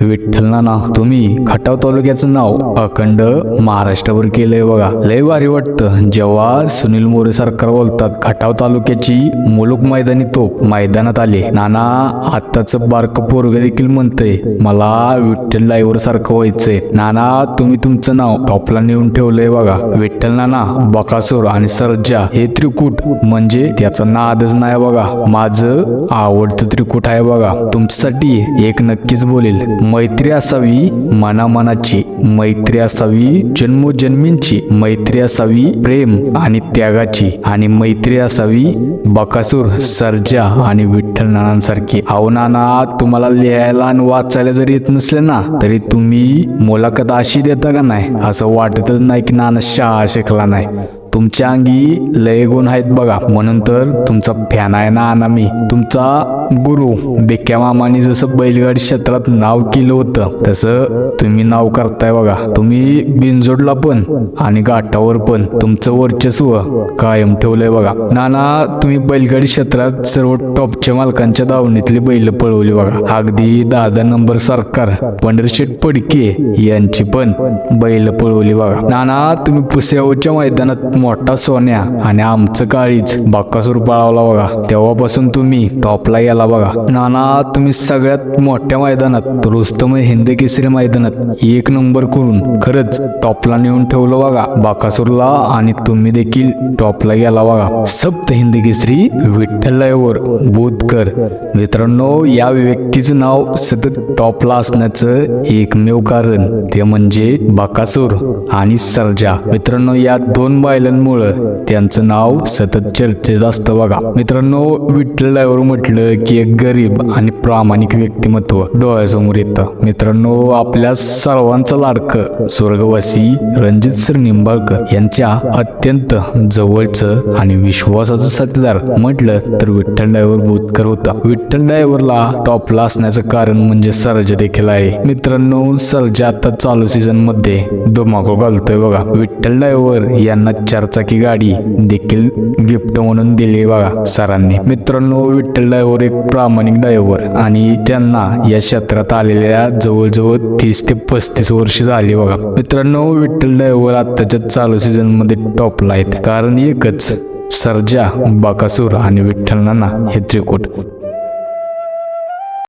विठ्ठल नाना तुम्ही खटाव तालुक्याचं नाव अखंड महाराष्ट्रावर केलंय बघा. लय भारी वाटतं. जेव्हा सुनील मोरे सरकार बोलतात खटाव तालुक्याची मुलुक मैदानी तोप मैदानात आले. नाना आत्ताच बारक पोरग देखील म्हणतंय मला विठ्ठल ड्रायव्हर सारखं व्हायचंय. नाना तुम्ही तुमचं नाव टॉपला नेऊन ठेवलंय बघा. विठ्ठल नाना बकासूर आणि सर्जा हे त्रिकूट म्हणजे त्याचा नादच नाही बघा. माझं आवडतं त्रिकूट आहे बघा. तुमच्यासाठी एक नक्कीच बोलेल. मैत्री असावी मनामनाची मैत्री असावी जन्मोजन्मींची मैत्री असावी प्रेम आणि त्यागाची आणि मैत्री असावी बकासूर सर्जा आणि विठ्ठल नानांसारखी. अहो नाना तुम्हाला लिहायला आणि वाचायला जरी येत नसले ना तरी तुम्ही मुलाखत अशी देता का नाही? असं वाटतच नाही की नाना शाळा शिकला नाही. तुमच्या अंगी लय गुण आहेत बघा. म्हणून तर तुमचा फॅन आहे ना अनामी मी. तुमचा गुरु बेक्या मामाने जसं बैलगाडी क्षेत्रात नाव केलं होतं तसं तुम्ही नाव करताय बघा. तुम्ही बिनजोडला पण आणि गाठावर पण तुमचं वर्चस्व कायम ठेवलंय बघा. नाना तुम्ही बैलगाडी क्षेत्रात सर्व टॉपच्या मालकांच्या दावणीतली बैल पळवली बघा. अगदी दादा नंबर सरकार पंढरशेठ पडके यांची पण बैल पळवली बघा. नाना तुम्ही पुसेगावच्या मैदानात मोठा सोन्या आणि आमचं काळीच बाकासूर पळावला बघा. तेव्हापासून तुम्ही टॉपला गेला बघा. नाना तुम्ही सगळ्यात मोठ्या मैदानात रुस्तम हिंद केसरी मैदानात एक नंबर करून खरंच टॉपला नेऊन ठेवलं बघा. बाकासूरला आणि तुम्ही देखील टॉपला गेला बघा. सप्त हिंद केसरी विठ्ठलवर बोधकर. मित्रांनो या व्यक्तीचं नाव सतत टॉपला असण्याचं एकमेव कारण ते म्हणजे बाकासूर आणि सर्जा. मित्रांनो या दोन बैलांमुळं त्यांचं नाव सतत चर्चेत असतं बघा. मित्रांनो विठ्ठल ड्रायव्हर म्हटलं की एक गरीब आणि प्रामाणिक व्यक्तिमत्व डोळ्यासमोर येतं. मित्रांनो आपल्या सर्वांचं लाडकं स्वर्गवासी रणजित सर निंबाळकर यांच्या अत्यंत जवळचं आणि विश्वासाचं साथीदार म्हटलं तर विठ्ठल ड्रायव्हर बोधकर होता. विठ्ठल ड्रायव्हरला टॉपला असण्याचं कारण म्हणजे सर्जा देखील आहे. मित्रांनो सर्जा आता चालू सीझनमध्ये धुमाकूळ घालतोय बघा. विठ्ठल ड्रायव्हर यांना चारचाकी गाडी देखील गिफ्ट म्हणून दिली बघा सरांनी. मित्रांनो विठ्ठल ड्रायव्हर एक प्रामाणिक डायव्हर आणि त्यांना या क्षेत्रात आलेल्या जवळजवळ तीस ते पस्तीस वर्ष झाली बघा. मित्रांनो विठ्ठल डायव्हर आत्ताच्या चालू सीझनमध्ये टॉपला आहेत. कारण एकच सर्जा बाकासूर आणि विठ्ठल नाना हे त्रिकूट.